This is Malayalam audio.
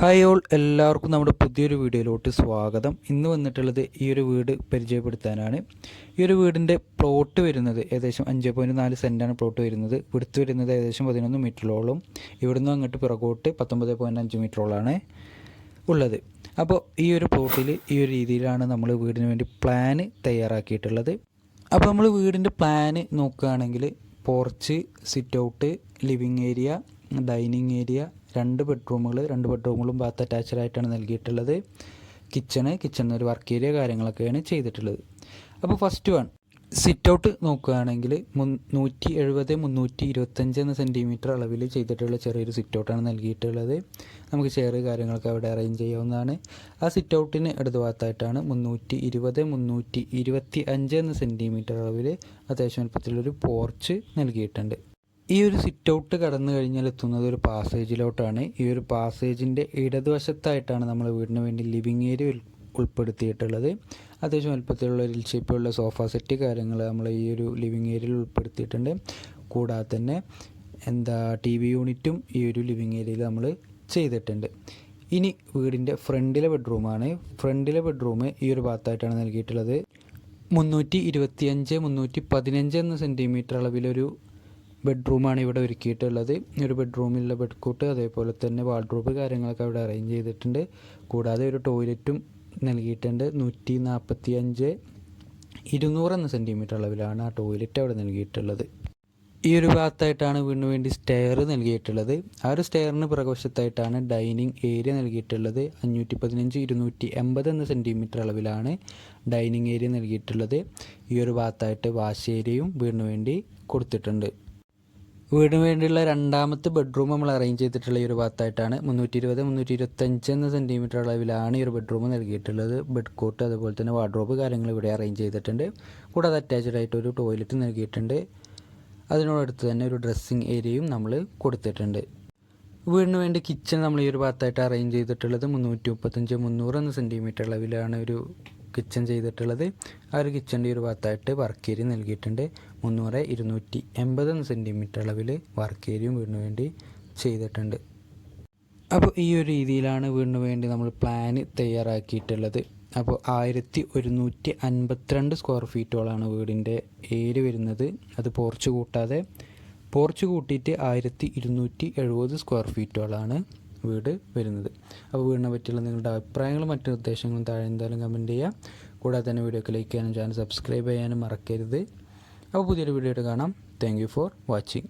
ഹായ് ഓൾ എല്ലാവർക്കും നമ്മുടെ പുതിയൊരു വീഡിയോയിലോട്ട് സ്വാഗതം. ഇന്ന് വന്നിട്ടുള്ളത് ഈ ഒരു വീട് പരിചയപ്പെടുത്താനാണ്. ഈ ഒരു വീടിന്റെ പ്ലോട്ട് വരുന്നത് ഏകദേശം അഞ്ച് പോയിന്റ് നാല് സെന്റാണ് പ്ലോട്ട് വരുന്നത്. വിടുത്ത് വരുന്നത് ഏകദേശം പതിനൊന്ന് മീറ്ററോളം. ഇവിടുന്ന് അങ്ങോട്ട് പിറകോട്ട് പത്തൊമ്പത് പോയിന്റ് അഞ്ച് മീറ്ററോളാണ് ഉള്ളത്. അപ്പോൾ ഈ ഒരു പ്ലോട്ടിൽ ഈ ഒരു രീതിയിലാണ് നമ്മൾ വീടിന് വേണ്ടി പ്ലാന് തയ്യാറാക്കിയിട്ടുള്ളത്. അപ്പോൾ നമ്മൾ വീടിന്റെ പ്ലാന് നോക്കുകയാണെങ്കിൽ porch sit out living area dining area രണ്ട് ബെഡ്റൂമുകൾ രണ്ട് ബെഡ്റൂമുകളും ബാത്ത് അറ്റാച്ച്ഡ് ആയിട്ടാണ് നൽകിയിട്ടുള്ളത്. കിച്ചണ് കിച്ചണിൽ ഒരു വർക്ക് ഏരിയ കാര്യങ്ങളൊക്കെയാണ് ചെയ്തിട്ടുള്ളത്. അപ്പോൾ ഫസ്റ്റ് വൺ സിറ്റ് ഔട്ട് നോക്കുകയാണെങ്കിൽ നൂറ്റി എഴുപത് മുന്നൂറ്റി ഇരുപത്തഞ്ച് എന്ന സെന്റിമീറ്റർ അളവിൽ ചെയ്തിട്ടുള്ള ചെറിയൊരു സിറ്റ് ഔട്ടാണ് നൽകിയിട്ടുള്ളത്. നമുക്ക് ചെയർ കാര്യങ്ങളൊക്കെ അവിടെ അറേഞ്ച് ചെയ്യാവുന്നതാണ്. ആ സിറ്റ് ഔട്ടിന് ഇടത് ഭാഗത്തായിട്ടാണ് മുന്നൂറ്റി ഇരുപത് മുന്നൂറ്റി ഇരുപത്തി അഞ്ച് എന്ന സെന്റിമീറ്റർ അളവിൽ അത്യാവശ്യം വലുപ്പത്തിലൊരു പോർച്ച് നൽകിയിട്ടുണ്ട്. ഈ ഒരു സിറ്റ് ഔട്ട് കടന്നു കഴിഞ്ഞാൽ എത്തുന്നത് ഒരു പാസേജിലോട്ടാണ് ഈ ഒരു പാസേജിന്റെ ഇടതുവശത്തായിട്ടാണ് നമ്മൾ വീടിന് വേണ്ടി ലിവിങ് ഏരിയ ഉൾപ്പെടുത്തിയിട്ടുള്ളത്. അത്യാവശ്യം വലുപ്പത്തിലുള്ള എൽ ഷേപ്പിലുള്ള സോഫ സെറ്റ് കാര്യങ്ങൾ നമ്മൾ ഈ ഒരു ലിവിങ് ഏരിയയിൽ ഉൾപ്പെടുത്തിയിട്ടുണ്ട്. കൂടാതെ തന്നെ എന്താ ടി വി യൂണിറ്റും ഈ ഒരു ലിവിങ് ഏരിയയിൽ നമ്മൾ ചെയ്തിട്ടുണ്ട്. ഇനി വീടിന്റെ ഫ്രണ്ടിലെ ബെഡ്റൂമാണ് ഫ്രണ്ടിലെ ബെഡ്റൂം ഈ ഒരു ഭാഗത്തായിട്ടാണ് നൽകിയിട്ടുള്ളത്. മുന്നൂറ്റി ഇരുപത്തിയഞ്ച് മുന്നൂറ്റി പതിനഞ്ച് എന്ന സെന്റിമീറ്റർ അളവിലൊരു ബെഡ്റൂമാണ് ഇവിടെ ഒരുക്കിയിട്ടുള്ളത്. ഒരു ബെഡ്റൂമിലുള്ള ബെഡ്കൂട്ട് അതേപോലെ തന്നെ വാർഡ്രോബ് കാര്യങ്ങളൊക്കെ അവിടെ അറേഞ്ച് ചെയ്തിട്ടുണ്ട്. കൂടാതെ ഒരു ടോയ്ലറ്റും നൽകിയിട്ടുണ്ട്. നൂറ്റി നാൽപ്പത്തി അഞ്ച് ഇരുന്നൂറ് എന്ന സെന്റിമീറ്റർ അളവിലാണ് ആ ടോയ്ലറ്റ് അവിടെ നൽകിയിട്ടുള്ളത്. ഈ ഒരു ഭാഗത്തായിട്ടാണ് വീടിന് വേണ്ടി സ്റ്റെയർ നൽകിയിട്ടുള്ളത്. ആ ഒരു സ്റ്റെയറിന് പുറകുവശത്തായിട്ടാണ് ഡൈനിങ് ഏരിയ നൽകിയിട്ടുള്ളത്. അഞ്ഞൂറ്റി പതിനഞ്ച് ഇരുന്നൂറ്റി എൺപത് എന്ന സെന്റിമീറ്റർ അളവിലാണ് ഡൈനിങ് ഏരിയ നൽകിയിട്ടുള്ളത്. ഈ ഒരു ഭാഗത്തായിട്ട് വാഷ് ഏരിയയും വീടിന് വേണ്ടി കൊടുത്തിട്ടുണ്ട്. വീടിന് വേണ്ടിയുള്ള രണ്ടാമത്തെ ബെഡ്റൂം നമ്മൾ അറേഞ്ച് ചെയ്തിട്ടുള്ള ഈ ഒരു ഭാഗത്തായിട്ടാണ്. മുന്നൂറ്റി ഇരുപത് മുന്നൂറ്റി ഇരുപത്തഞ്ച് എന്ന സെന്റിമീറ്റർ അളവിലാണ് ഈ ഒരു ബെഡ്റൂം നൽകിയിട്ടുള്ളത്. ബെഡ് കോട്ട് അതുപോലെ തന്നെ വാർഡ്രോബ് കാര്യങ്ങൾ ഇവിടെ അറേഞ്ച് ചെയ്തിട്ടുണ്ട്. കൂടാതെ അറ്റാച്ച്ഡ് ആയിട്ട് ഒരു ടോയ്ലറ്റ് നൽകിയിട്ടുണ്ട്. അതിനോടടുത്ത് തന്നെ ഒരു ഡ്രസ്സിങ് ഏരിയയും നമ്മൾ കൊടുത്തിട്ടുണ്ട്. വീടിന് വേണ്ടി കിച്ചൺ നമ്മൾ ഈ ഒരു ഭാഗത്തായിട്ട് അറേഞ്ച് ചെയ്തിട്ടുള്ളത് മുന്നൂറ്റി മുപ്പത്തഞ്ച് മുന്നൂറ് എന്ന സെന്റിമീറ്റർ അളവിലാണ് ഒരു കിച്ചൺ ചെയ്തിട്ടുള്ളത്. ആ ഒരു കിച്ചന്റെ ഒരു ഭാഗത്തായിട്ട് വർക്ക് ഏരിയ നൽകിയിട്ടുണ്ട്. മുന്നൂറ് ഇരുന്നൂറ്റി എൺപത് സെന്റിമീറ്റർ അളവിൽ വർക്ക് ഏരിയയും വീടിന് വേണ്ടി ചെയ്തിട്ടുണ്ട്. അപ്പോൾ ഈ ഒരു രീതിയിലാണ് വീടിന് വേണ്ടി നമ്മൾ പ്ലാന് തയ്യാറാക്കിയിട്ടുള്ളത്. അപ്പോൾ ആയിരത്തി ഒരുന്നൂറ്റി അൻപത്തിരണ്ട് സ്ക്വയർ ഫീറ്റോളാണ് വീടിന്റെ ഏരിയ വരുന്നത്. അത് പോർച്ച് കൂട്ടാതെ. പോർച്ച് കൂട്ടിയിട്ട് ആയിരത്തി ഇരുന്നൂറ്റി എഴുപത് സ്ക്വയർ ഫീറ്റോളാണ് വീട് വരുന്നത്. അപ്പോൾ വീടിനെ പറ്റിയുള്ള നിങ്ങളുടെ അഭിപ്രായങ്ങളും മറ്റു നിർദ്ദേശങ്ങളും താഴെ എന്തായാലും കമന്റ് ചെയ്യുക കൂടാതെ തന്നെ വീഡിയോക്ക് ലൈക്ക് ചെയ്യാനും ചാനൽ സബ്സ്ക്രൈബ് ചെയ്യാനും മറക്കരുത്. അപ്പോൾ പുതിയൊരു വീഡിയോ കാണാം. Thank for watching